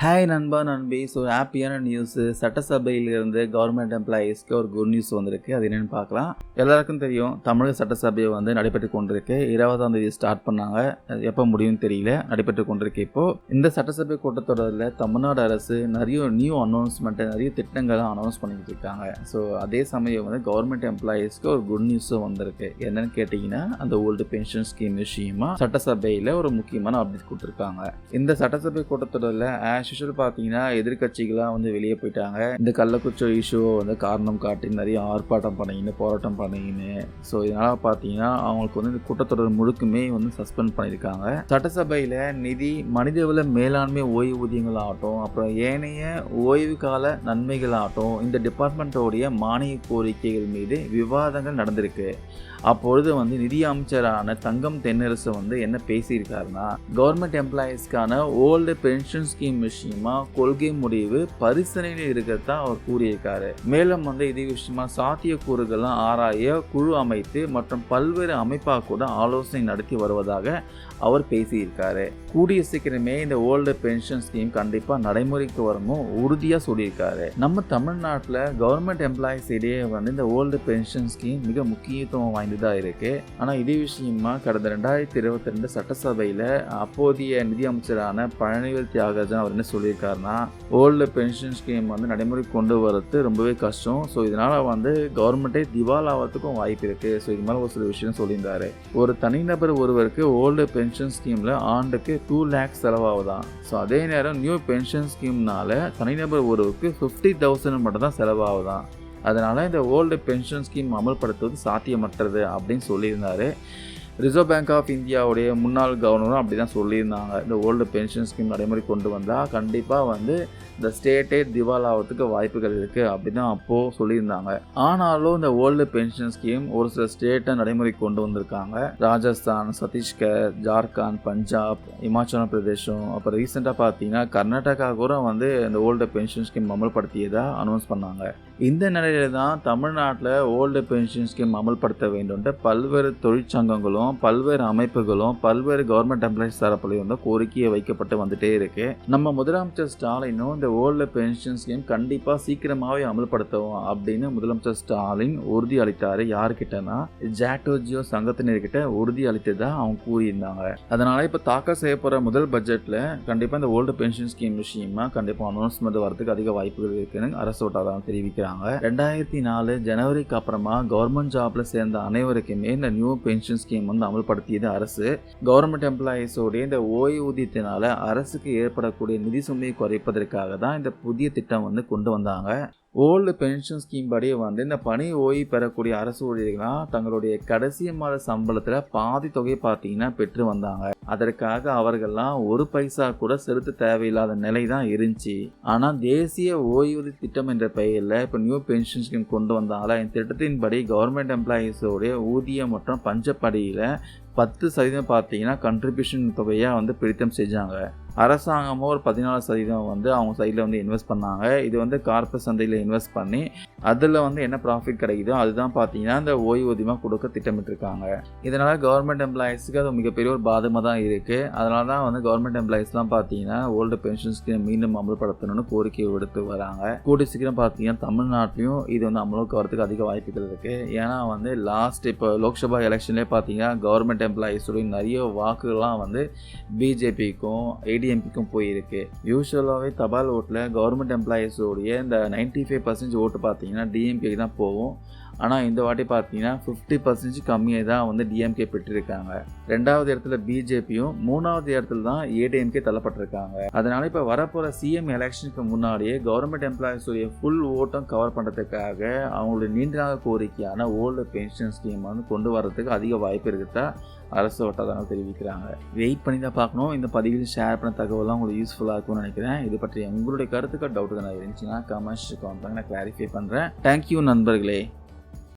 Hi நண்பா நண்பி. So ஹாப்பியான நியூஸு சட்டசபையிலிருந்து கவர்மெண்ட் எம்ப்ளாயீஸ்க்கு ஒரு குட் நியூஸ் வந்திருக்கு. அது என்னென்னு பார்க்கலாம். எல்லாருக்கும் தெரியும் தமிழக சட்டசபை வந்து நடைபெற்று கொண்டிருக்கு. இருபதாம் தேதி ஸ்டார்ட் பண்ணாங்க. அது எப்போ முடியும்னு தெரியல. நடைபெற்று கொண்டிருக்கு இப்போது இந்த சட்டசபை கூட்டத்தொடரில் தமிழ்நாடு அரசு நிறைய நியூ அனௌன்ஸ்மெண்ட்டு நிறைய திட்டங்களை அனௌன்ஸ் பண்ணிக்கிட்டு இருக்காங்க. ஸோ அதே சமயம் வந்து கவர்மெண்ட் எம்ப்ளாயீஸ்க்கு ஒரு குட் நியூஸும் வந்திருக்கு. என்னன்னு கேட்டிங்கன்னா அந்த ஓல்டு பென்ஷன் ஸ்கீம் விஷயமா சட்டசபையில் ஒரு முக்கியமான அப்டேட் கொடுத்துருக்காங்க. இந்த சட்டசபை கூட்டத்தொடரில் ஆஸ் யூஷுவல் பார்த்தீங்கன்னா எதிர்கட்சிகளாக வந்து வெளியே போயிட்டாங்க. இந்த கள்ளக்குச்சோ இஷ்யூவை வந்து காரணம் காட்டி நிறைய ஆர்ப்பாட்டம் பண்ணிக்கின்னு போராட்டம் பண்ணிக்கின்னு. ஸோ இதனால் பார்த்தீங்கன்னா அவங்களுக்கு வந்து இந்த கூட்டத்தொடர் முழுக்குமே வந்து சஸ்பெண்ட் பண்ணியிருக்காங்க. சட்டசபையில் நிதி மனிதவள மேலாண்மை ஓய்வூதியங்கள் ஆகட்டும் அப்புறம் ஏனைய ஓய்வு கால நன்மைகள் ஆகட்டும் இந்த டிபார்ட்மெண்ட்டோடைய மானிய கோரிக்கைகள் மீது விவாதங்கள் நடந்திருக்கு. அப்பொழுது வந்து நிதி அமைச்சரான தங்கம் தென்னரசு வந்து என்ன பேசியிருக்காருன்னா கவர்மெண்ட் எம்ப்ளாயீஸ்க்கான ஓல்டு பென்ஷன் ஸ்கீம் விஷயமா கொள்கை முடிவு பரிசீலனையில் இருக்கிறதா அவர் கூறியிருக்காரு. மேலும் வந்து இதே விஷயமா சாத்தியக்கூறுகள்லாம் ஆராய குழு அமைத்து மற்றும் பல்வேறு அமைப்பாக கூட ஆலோசனை நடத்தி வருவதாக அவர் பேசியிருக்காரு. கூடிய சீக்கிரமே இந்த ஓல்டு பென்ஷன் ஸ்கீம் கண்டிப்பாக நடைமுறைக்கு வரமும் உறுதியாக சொல்லியிருக்காரு. நம்ம தமிழ்நாட்டில் கவர்மெண்ட் எம்ப்ளாயிஸ் இடையே வந்து இந்த ஓல்டு பென்ஷன் ஸ்கீம் மிக முக்கியத்துவம் வாய்ந்ததாக இருக்கு. ஆனால் இதே விஷயமா கடந்த ரெண்டாயிரத்தி இருபத்தி ரெண்டு சட்டசபையில் அப்போதைய நிதியமைச்சரான பழனிவேல் தியாகராஜன் அவர் என்ன சொல்லியிருக்காருன்னா ஓல்டு பென்ஷன் ஸ்கீம் வந்து நடைமுறைக்கு கொண்டு வரது ரொம்பவே கஷ்டம். ஸோ இதனால் வந்து கவர்மெண்ட்டே திவால் ஆகிறதுக்கும் வாய்ப்பு இருக்குது ஸோ இது மாதிரி ஒரு சில விஷயம் சொல்லியிருந்தாரு. ஒரு தனிநபர் ஒருவருக்கு ஓல்டு பென்ஷன் ஸ்கீமில் ஆண்டுக்கு டூ லேக்ஸ் செலவாகுதான். ஸோ அதே நேரம் நியூ பென்ஷன் ஸ்கீம்னால தனிநபர் ஒருவருக்கு ஃபிஃப்டி தௌசண்ட் மட்டும் தான் செலவாகுதான். அதனால் இந்த ஓல்டு பென்ஷன் ஸ்கீம் அமல்படுத்துவது சாத்தியமற்றது அப்படின்னு சொல்லியிருந்தாரு. ரிசர்வ் பேங்க் ஆஃப் இந்தியாவுடைய முன்னாள் கவர்னரும் அப்படி தான் சொல்லியிருந்தாங்க. இந்த ஓல்டு பென்ஷன் ஸ்கீம் நடைமுறை கொண்டு வந்தால் கண்டிப்பாக வந்து இந்த ஸ்டேட்டே திவால் வாய்ப்புகள் இருக்குது அப்படி தான் அப்போது சொல்லியிருந்தாங்க. ஆனாலும் இந்த ஓல்டு பென்ஷன் ஸ்கீம் ஒரு சில ஸ்டேட்டை நடைமுறை கொண்டு வந்திருக்காங்க. ராஜஸ்தான் சத்தீஸ்கர் ஜார்க்கண்ட் பஞ்சாப் இமாச்சல பிரதேசம். அப்புறம் ரீசெண்டாக பார்த்தீங்கன்னா கர்நாடகா கூட வந்து இந்த ஓல்டு பென்ஷன் ஸ்கீம் அமல்படுத்தியதாக அனௌன்ஸ் பண்ணாங்க. இந்த நிலையில தான் தமிழ்நாட்டில் ஓல்டு பென்ஷன் ஸ்கீம் அமல்படுத்த வேண்டும்ன்ற பல்வேறு தொழிற்சங்கங்களும் பல்வேறு அமைப்புகளும் பல்வேறு கவர்மெண்ட் எம்ப்ளாயிஸ் தரப்புலையும் வந்து கோரிக்கையை வைக்கப்பட்டு வந்துட்டே இருக்கு. நம்ம முதலமைச்சர் ஸ்டாலினும் இந்த ஓல்டு பென்ஷன் ஸ்கீம் கண்டிப்பாக சீக்கிரமாகவே அமல்படுத்துவோம் அப்படின்னு முதலமைச்சர் ஸ்டாலின் உறுதி அளித்தார். யார்கிட்டனா ஜாட்டோஜியோ சங்கத்தினர்கிட்ட உறுதி அளித்ததாக அவங்க கூறியிருந்தாங்க. அதனால் இப்போ தாக்கல் செய்ய போகிற முதல் பட்ஜெட்டில் கண்டிப்பாக இந்த ஓல்டு பென்ஷன் ஸ்கீம் விஷயமா கண்டிப்பாக அனௌன்ஸ்மெண்ட் வரதுக்கு அதிக வாய்ப்புகள் இருக்குன்னு அரசு வட்டாரம் தெரிவிக்கிறாங்க. ரெண்டாயிரத்தி நாலு ஜனவரிக்கு அப்புறமா கவர்மெண்ட் ஜாப்ல சேர்ந்த அனைவருக்குமே இந்த நியூ பென்ஷன் ஸ்கீம் வந்து அமல்படுத்தியது அரசு. கவர்மெண்ட் எம்ப்ளாயீஸோடைய இந்த ஓய்வூதியத்தினால அரசுக்கு ஏற்படக்கூடிய நிதி சுமையை குறைப்பதற்காக தான் இந்த புதிய திட்டம் வந்து கொண்டு வந்தாங்க. ஓல்டு பென்ஷன் ஸ்கீம் படி வந்து இந்த பணி ஓய்வு பெறக்கூடிய அரசு ஊழியர்களாக தங்களுடைய கடைசி மாத சம்பளத்தில் பாதி தொகை பார்த்தீங்கன்னா பெற்று வந்தாங்க. அதற்காக அவர்கள்லாம் ஒரு பைசா கூட செலுத்த தேவையில்லாத நிலை தான் இருந்துச்சு. ஆனால் தேசிய ஓய்வூதிய திட்டம் என்ற பெயரில் இப்போ நியூ பென்ஷன் ஸ்கீம் கொண்டு வந்தால இந்த திட்டத்தின்படி கவர்மெண்ட் எம்ப்ளாயீஸோடைய ஊதியம் மற்றும் பஞ்சப்படியில் பத்து சதவீதம் பார்த்தீங்கன்னா கண்ட்ரிபியூஷன் தொகையாக வந்து பிடித்தம் செஞ்சாங்க. அரசாங்கமும் ஒரு பதினாலு சதவீதம் வந்து அவங்க சைடில் வந்து இன்வெஸ்ட் பண்ணாங்க. இது வந்து கார்பரேட் சந்தையில் இன்வெஸ்ட் பண்ணி அதில் வந்து என்ன ப்ராஃபிட் கிடைக்குதோ அதுதான் பார்த்தீங்கன்னா இந்த ஓய்வூதியமாக கொடுக்க திட்டமிட்டிருக்காங்க. இதனால் கவர்மெண்ட் எம்ப்ளாயீஸுக்கு அது மிகப்பெரிய ஒரு பாதமாக தான் இருக்குது அதனால தான் வந்து கவர்மெண்ட் எம்ப்ளாயீஸ்லாம் பார்த்தீங்கன்னா ஓல்டு பென்ஷன் ஸ்கீம் மீண்டும் அமல்படுத்தணும்னு கோரிக்கை விடுத்து வராங்க. கூடி சீக்கிரம் பார்த்தீங்கன்னா தமிழ்நாட்டிலையும் இது வந்து அமலுக்கு வரதுக்கு அதிக வாய்ப்புகள் இருக்குது ஏன்னா வந்து லாஸ்ட் இப்போ லோக்சபா எலெக்ஷன்லேயே பார்த்தீங்கன்னா கவர்மெண்ட் எம்ப்ளாயீஸுடைய நிறைய வாக்குகள்லாம் வந்து பிஜேபிக்கும் ஏடிஎம்பிக்கும் போயிருக்கு. யூஸ்வலாகவே தபால் ஓட்டில் கவர்மெண்ட் எம்ப்ளாயீஸோடைய இந்த நைன்டி ஃபைவ் பர்சன்டேஜ் ஓட்டு பார்த்தீங்கன்னா டிஎம்கேக்கு தான் போகும். ஆனால் இந்த வாட்டி பார்த்தீங்கன்னா ஃபிஃப்டி பர்சன்டேஜ் கம்மியாக தான் வந்து டிஎம்கே பெற்றிருக்காங்க. ரெண்டாவது இடத்துல பிஜேபியும் மூணாவது இடத்துல தான் ஏடிஎம்கே தள்ளப்பட்டிருக்காங்க. அதனால இப்போ வரப்போகிற சிஎம் எலெக்ஷனுக்கு முன்னாடியே கவர்மெண்ட் எம்ப்ளாயிஸுடைய ஃபுல் ஓட்டம் கவர் பண்ணுறதுக்காக அவங்களுடைய நீண்ட நாள் கோரிக்கையான ஓல்டு பென்ஷன் ஸ்கீம் வந்து கொண்டு வரதுக்கு அதிக வாய்ப்பு இருக்குதா அரசு வட்டாரங்கள் தெரிவிக்கிறாங்க. வெயிட் பண்ணி தான் பார்க்கணும். இந்த பதிவில் ஷேர் பண்ண தகவலாம் உங்களுக்கு யூஸ்ஃபுல்லாக இருக்கும்னு நினைக்கிறேன். இது பற்றி உங்களுடைய கருத்துக்கள் டவுட் தான் இருந்துச்சுன்னா கமெண்ட்ஸ் கமெண்ட் நான் கிளாரிஃபை பண்ணுறேன் தேங்க்யூ நண்பர்களே.